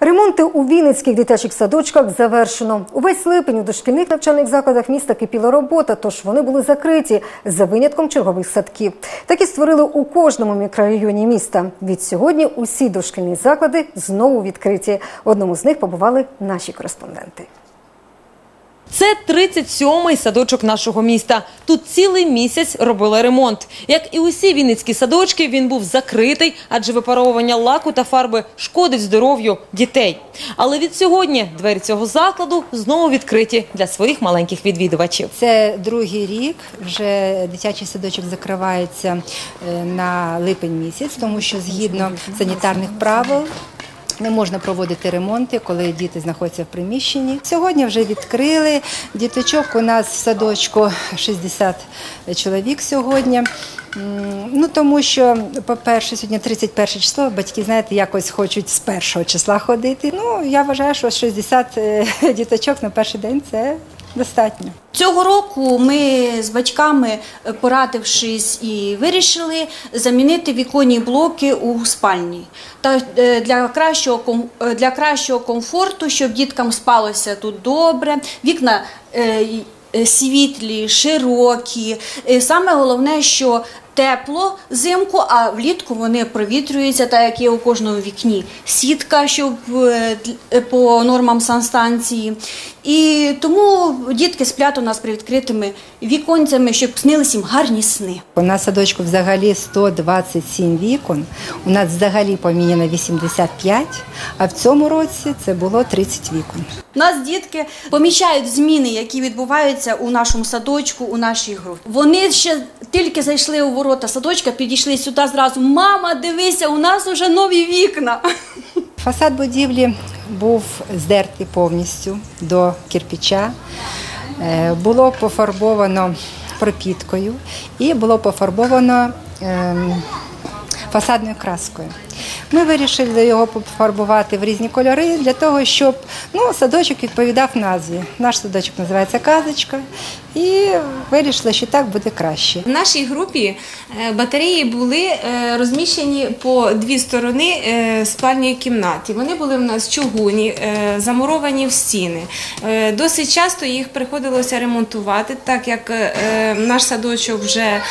Ремонти у Вінницьких дитячих садочках завершено. Увесь липень у дошкільних навчальних закладах міста кипіла робота, тож вони були закриті за винятком чергових садків. Такі створили у кожному мікрорайоні міста. Від сьогодні усі дошкільні заклади знову відкриті. В одному з них побували наші кореспонденти. Це 37-й садочок нашого міста. Тут цілий місяць робили ремонт. Як і усі вінницькі садочки, він був закритий, адже випаровування лаку та фарби шкодить здоров'ю дітей. Але від сьогодні двері цього закладу знову відкриті для своїх маленьких відвідувачів. Це другий рік. Вже дитячий садочок закривається е, на липень місяць, тому що згідно санітарних правил. Не можна проводити ремонти, коли діти знаходяться в приміщенні. Сьогодні вже відкрили діточок. У нас в садочку 60 чоловік сьогодні. Ну тому що, по-перше, сьогодні 31 число. Батьки, знаєте, якось хочуть з першого числа ходити. Ну я вважаю, що 60 е, діточок на перший день це достатньо. Цього року ми з батьками, е, порадившись, і вирішили замінити віконні блоки у спальні. Та е, для кращого е, для кращого комфорту, щоб діткам спалося тут добре. Вікна світлі, широкі. Саме головне, що тепло взимку, а влітку вони провітрюються, так як є у кожному вікні. Сітка, щоб е, по нормам санстанції. І тому дітки сплять у нас при відкритими віконцями, щоб снились їм гарні сни. У нас садочку взагалі 127 вікон. У нас взагалі поміняно 85, а в цьому році це було 30 вікон. У нас дітки помічають зміни, які відбуваються у нашому садочку, у нашій групі. Вони ще тільки зайшли у ворота садочка, підійшли сюди зразу. Мама, дивися, у нас вже нові вікна. Фасад будівлі був здертий повністю до кирпича. Е, Було пофарбовано пропіткою і було пофарбовано ем, фасадною краскою. Ми вирішили його пофарбувати в різні кольори для того, щоб ну, садочок відповідав назві. Наш садочок називається Казочка, і вирішили, що так буде краще. В нашій групі е, батареї були е, розміщені по дві сторони е, спальної кімнати. Вони були в нас чугуні, замуровані в стіни. Досить часто їх приходилося ремонтувати, так як наш садочок вже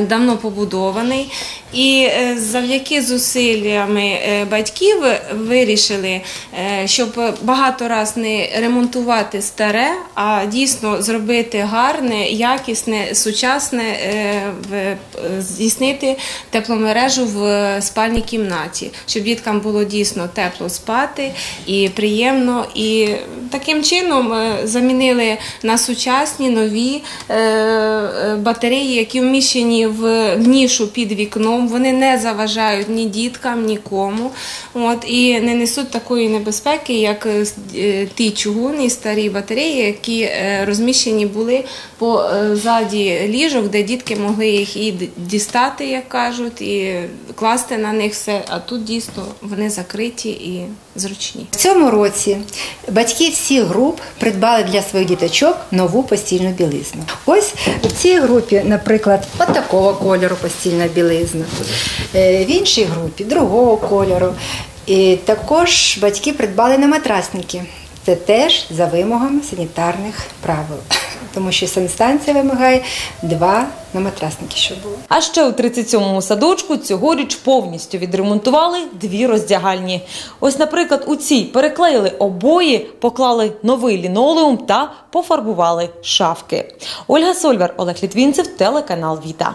давно побудований. І завдяки зусиллями е, батьків вирішили, е, щоб багато раз не ремонтувати старе, а дійсно зробити гарне, якісне, сучасне, е, здійснити тепломережу в спальній кімнаті, щоб діткам було дійсно тепло спати і приємно. І таким чином замінили на сучасні нові батареї, які вміщені в нішу під вікном. Вони не заважають ні діткам, нікому. От, і не несуть такої небезпеки, як е, ті чугунні старі батареї, які е, розміщені були по е, ліжок, де дітки могли їх і дістати, як кажуть, і класти на них все. А тут дійсно вони закриті і зручні. В цьому році батьки всіх груп придбали для своїх діточок нову постільну білизну. Ось в цій групі, наприклад, от такого кольору постільна білизна, в іншій групі другого кольору. І також батьки придбали на матрасники. Це теж за вимогами санітарних правил, тому що санстанція вимагає два на матрасники, щоб було. А ще у 37-му садочку цьогоріч повністю відремонтували дві роздягальні. Ось, наприклад, у цій переклеїли обої, поклали новий лінолеум та пофарбували шафки. Ольга Сольвер, Олег Літвінцев, телеканал Віта.